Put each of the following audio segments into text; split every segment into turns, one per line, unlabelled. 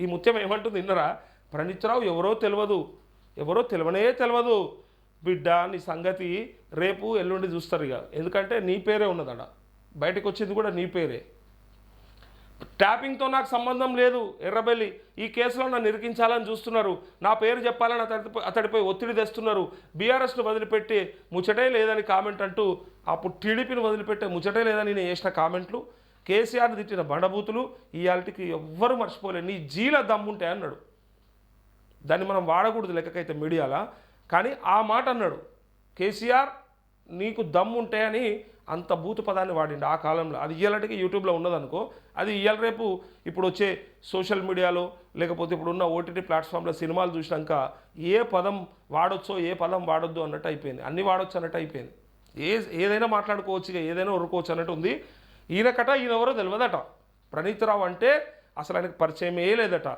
ఈ ముత్యం ఏమంటుంది? విన్నరా? ప్రణిత్రావు ఎవరో తెలియదు ఎవరో తెలివనే తెలియదు బిడ్డ నీ సంగతి రేపు ఎల్లుండి చూస్తారు ఇక. ఎందుకంటే నీ పేరే ఉన్నదట. బయటకు వచ్చింది కూడా నీ పేరే. ట్యాపింగ్తో నాకు సంబంధం లేదు ఎర్రబెల్లి. ఈ కేసులో నన్ను ఇరికించాలని చూస్తున్నారు. నా పేరు చెప్పాలని అతడి అతడిపై ఒత్తిడి తెస్తున్నారు. బీఆర్ఎస్ను వదిలిపెట్టి ముచ్చటే లేదని కామెంట్ అంటూ అప్పుడు టీడీపీని వదిలిపెట్టే ముచ్చటే లేదని నేను చేసిన కామెంట్లు. కేసీఆర్ని తిట్టిన బండబూతులు ఇవాళకి ఎవ్వరు మర్చిపోలేదు నీ జీల దమ్ముంటే అన్నాడు. దాన్ని మనం వాడకూడదు లెక్కకైతే మీడియాలో? కానీ ఆ మాట అన్నాడు. కేసీఆర్ నీకు దమ్ముంటే అని అంత భూత పదాన్ని వాడిండు ఆ కాలంలో. అది ఇయ్యాలంటే యూట్యూబ్లో ఉన్నదనుకో అది ఇయ్యాల రేపు ఇప్పుడు వచ్చే సోషల్ మీడియాలో లేకపోతే ఇప్పుడు ఉన్న ఓటీటీ ప్లాట్ఫామ్లో సినిమాలు చూసినాక ఏ పదం వాడొచ్చో ఏ పదం వాడొద్దు అన్నట్టు అయిపోయింది. అన్ని వాడొచ్చు అన్నట్టు అయిపోయింది. ఏ ఏదైనా మాట్లాడుకోవచ్చు ఇక ఏదైనా ఉరుకోవచ్చు అన్నట్టు ఉంది. ఈయనకట ఈయన ఎవరో తెలియదట ప్రణీతరావు అంటే అసలు ఆయనకు పరిచయమే లేదట.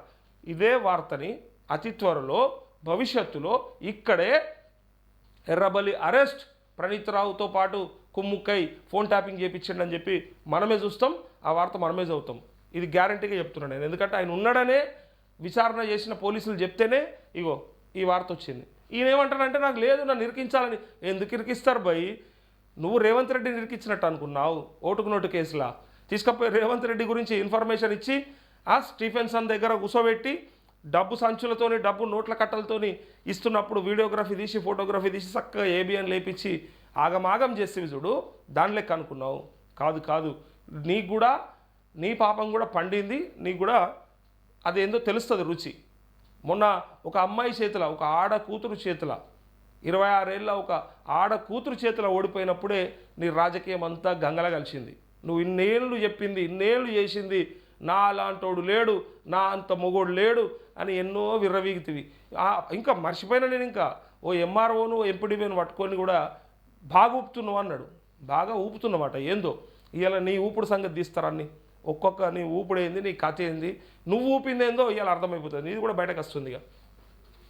ఇదే వార్తని అతి త్వరలో భవిష్యత్తులో ఇక్కడే ఎర్రబలి అరెస్ట్ ప్రణీతరావుతో పాటు కుమ్ముక్కై ఫోన్ ట్యాపింగ్ చేయించండి చెప్పి మనమే చూస్తాం ఆ వార్త మనమే చదువుతాం. ఇది గ్యారంటీగా చెప్తున్నాను నేను. ఎందుకంటే ఆయన ఉన్నాడనే విచారణ చేసిన పోలీసులు చెప్తేనే ఇగో ఈ వార్త వచ్చింది. ఈయన ఏమంటాడంటే నాకు లేదు నన్ను ఇరికించాలని. ఎందుకు ఇరికిస్తారు భయ్? నువ్వు రేవంత్ రెడ్డి ఇరికించినట్టు అనుకున్నావు ఓటుకు నోటు కేసులా? తీసుకపోయి రేవంత్ రెడ్డి గురించి ఇన్ఫర్మేషన్ ఇచ్చి ఆ స్టీఫెన్సన్ దగ్గర కూసోబెట్టి డబ్బు సంచులతోని డబ్బు నోట్ల కట్టలతోని ఇస్తున్నప్పుడు వీడియోగ్రఫీ తీసి ఫోటోగ్రఫీ తీసి చక్కగా ఏబిఎన్ లేపించి ఆగమాగం చేసేవి చూడు దాని లెక్క అనుకున్నావు. కాదు కాదు. నీకు కూడా నీ పాపం కూడా పండింది నీకు కూడా అదేందో తెలుస్తుంది రుచి. మొన్న ఒక అమ్మాయి చేతుల ఒక ఆడ కూతురు చేతుల ఇరవై ఆరేళ్ళ ఒక ఆడ కూతురు చేతిలో ఓడిపోయినప్పుడే నీ రాజకీయం అంతా గంగల కలిసింది. నువ్వు ఇన్నేళ్ళు చెప్పింది ఇన్నేళ్ళు చేసింది నా అలాంటోడు లేడు నా అంత మొగోడు లేడు అని ఎన్నో విర్రవీగుతివి. ఇంకా మర్చిపోయినా నేను ఇంకా ఓ ఎంఆర్ఓను ఎంపీడీని పట్టుకొని కూడా బాగా ఊపుతున్నావు అన్నాడు. బాగా ఊపుతున్నమాట. ఏందో? ఇవాళ నీ ఊపుడు సంగతి తీస్తారని ఒక్కొక్క నీ ఊపుడు ఏంది నీ కథ ఏంది? నువ్వు ఊపింది ఏందో ఇవాళ అర్థమైపోతుంది. ఇది కూడా బయటకు వస్తుంది ఇక